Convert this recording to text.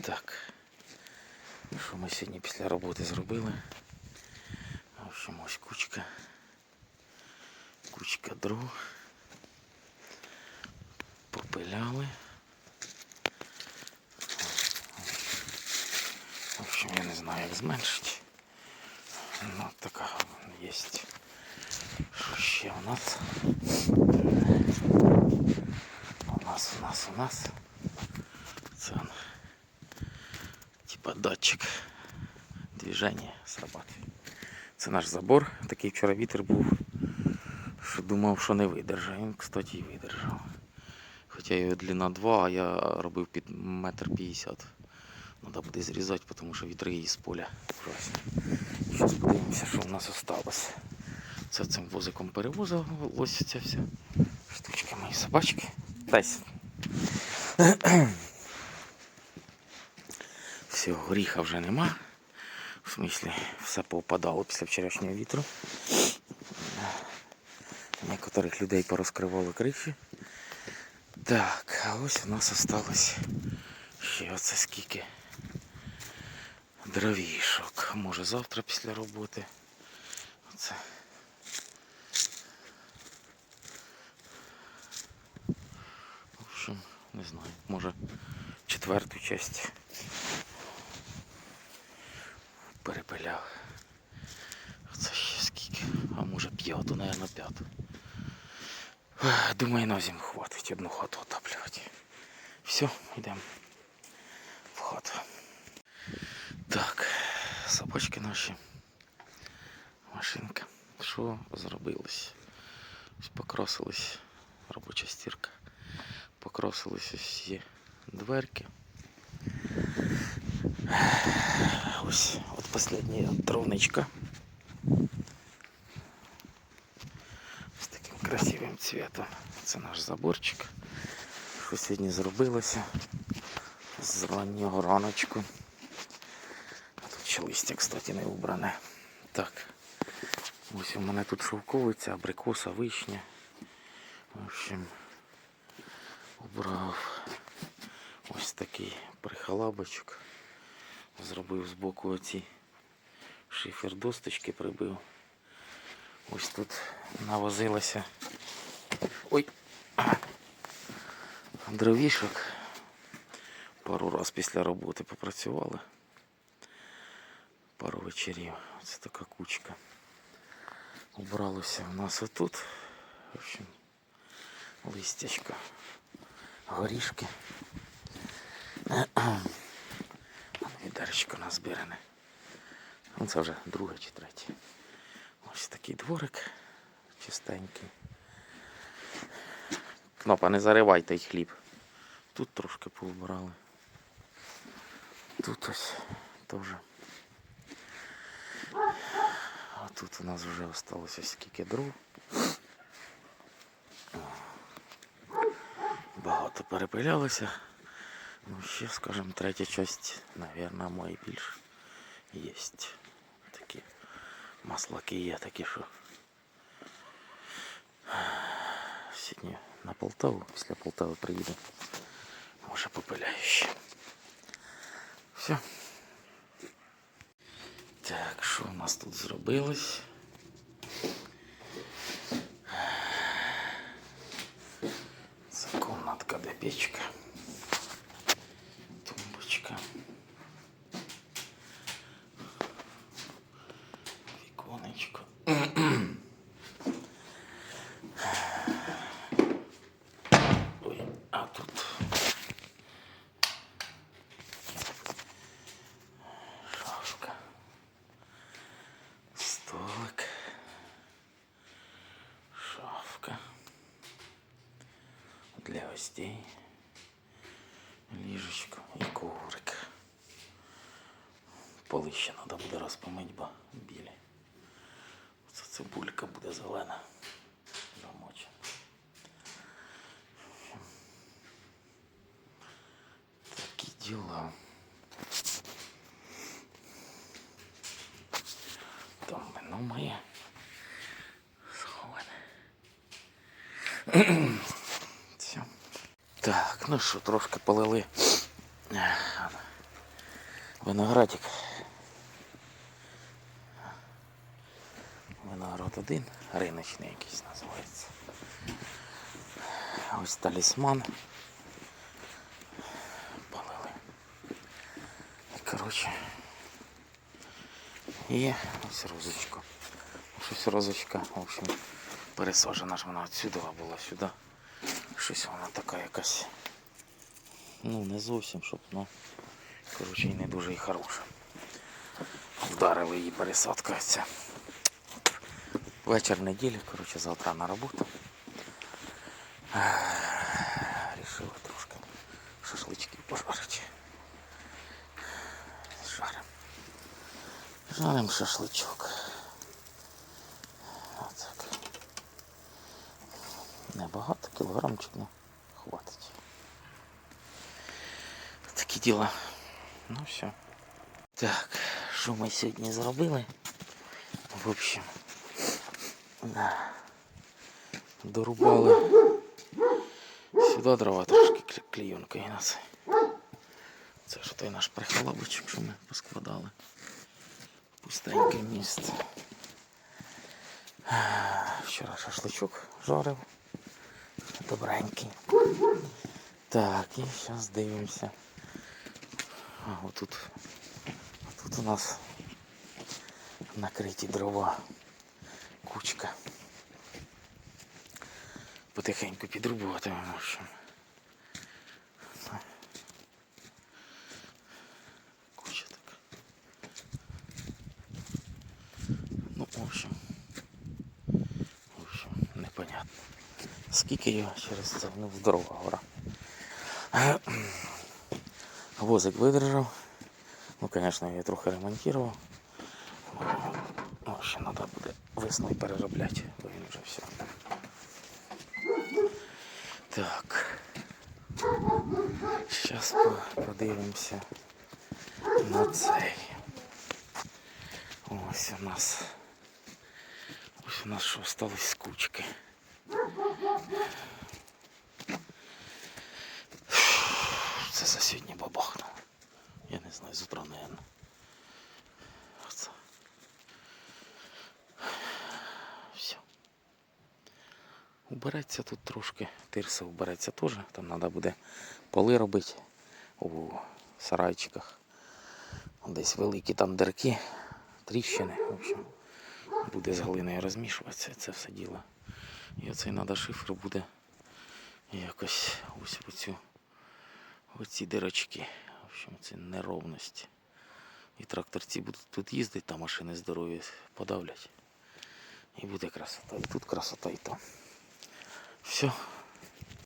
Так. Що ми сьогодні після роботи зробили? В общем, ось кучка. Кучка дров. Попиляли. В общем, я не знаю, як зменшити. Ну, така є. Що ще у нас? У нас, у нас, у нас. Це он, типа датчик движення срабатує. Це наш забор. Такий вчора вітер був, що думав, що не видержав. Він, кстати, і видержав. Хоча його длина 2, а я робив під метр п'ятдесят. Треба буде зрізати, тому що вітри із поля ужасні. Зараз подивимося, що в нас осталось. Це цим возиком перевозилось ця вся штучка мої собачки. Дайся. Все, горіха вже нема. В смислі, все повпадало після вчорашнього вітру. Некоторих людей порозкривали криші. Так, а ось у нас осталось ще оце скільки дровішок. Може завтра після роботи. Оце. В общем, не знаю, може четверту часть перепиляв. Це ще скільки? А може п'яту, наверное, п'яту. Думаю, на зиму хватить одну хату отаплювати. Все, йдемо в хату. Так, собачки наші. Машинка. Що зробилось? Ось Покрасилась робоча стірка. Покрасились всі дверки. От. З таким красивим цветом. Це наш заборчик. Що сьогодні зробилося з раннього раночку. А тут ще листя, кстати, не убране. Так. Ось у мене тут шовковиця, абрикоса, вишня. В общем, убрав ось такий прихалабочок. Зробив збоку оці шифер досточки прибив. Ось тут навозилося. Ой! Дровішок. Пару раз після роботи попрацювали. Пару вечорів. Це така кучка. Убралося у нас отут. В общем, листячко, горішки. Відеречко назбиране. Ну, це вже друге чи третє. Ось такий дворик чистенький. Кнопа, не заривай той хліб. Тут трошки поубрали. Тут ось теж. А тут у нас вже ось скільки дров. Багато перепилялося. Ну, ще, скажімо, третя часть, наверное, мої більш є. Такі маслаки є такі, що сьогодні на Полтаву, після Полтави приїду. Може попиляю ще. Все. Так, що у нас тут зробилось? Це комнатка, Віконечко. Ой, а тут. Шафка. Столик. Шафка. Для гостей. Ліжечко і коврик. Поли ще треба буде розпомити, бо білі. Цибулька буде зелена. Замочена. Такі діла. Там вино моє. Сховане. Все. Так, ну що, трошки полили. Виноградик. Виноград один, риночний якийсь називається. Ось талісман. Палили. І, коротше. І ось розочка. Щось розочка, в общем, пересаджена ж вона отсюди була сюди. Щось вона така якась. Ну, не зовсім, щоб, ну, коротше, не дуже і хороша. Вдарили її пересадка ця. Вечір неділі, коротше, завтра на роботу. Ех, Рішили трошки шашлички пожарити. Жарим. Жарим шашличок. Отак. Небагато, кілограмчик, ну, хватить. Такі діла. Ну все. Так, що ми сьогодні зробили? В общем, да. Дорубали сюди дрова трошки кле- клейонкою на це. Ж той наш прихолобочок, що ми поскладали. Пустеньке місце. Вчора шашличок жарив. Добренький. Так, і зараз дивимося. А, отут. Тут у нас накриті дрова. Кучка. Потихеньку підрубуватимемо. Куча така. Ну, в общем. В общем, непонятно. Скільки його через це ну, здорова гора. Возик видержав. Ну, звісно, я трохи ремонтував. Ще треба весною переробляти, бо він вже все. Так. Зараз подивимося на цей. Ось у нас. Ось у нас що осталось з кучки. Це за сьогодні бабахнуло. Я не знаю, з утра, наверное. Оце. Все. Убереться тут трошки. Тирса убереться теж. Там треба буде поли робити у сарайчиках. Десь великі там дирки, тріщини. В общем, буде з глиною розмішуватися це все діло. І оцей треба шифр буде якось ось в цю оці дирочки. В общем, це неровності. І тракторці будуть тут їздити, та машини здорові подавлять. І буде красота. І тут красота, і там. Все,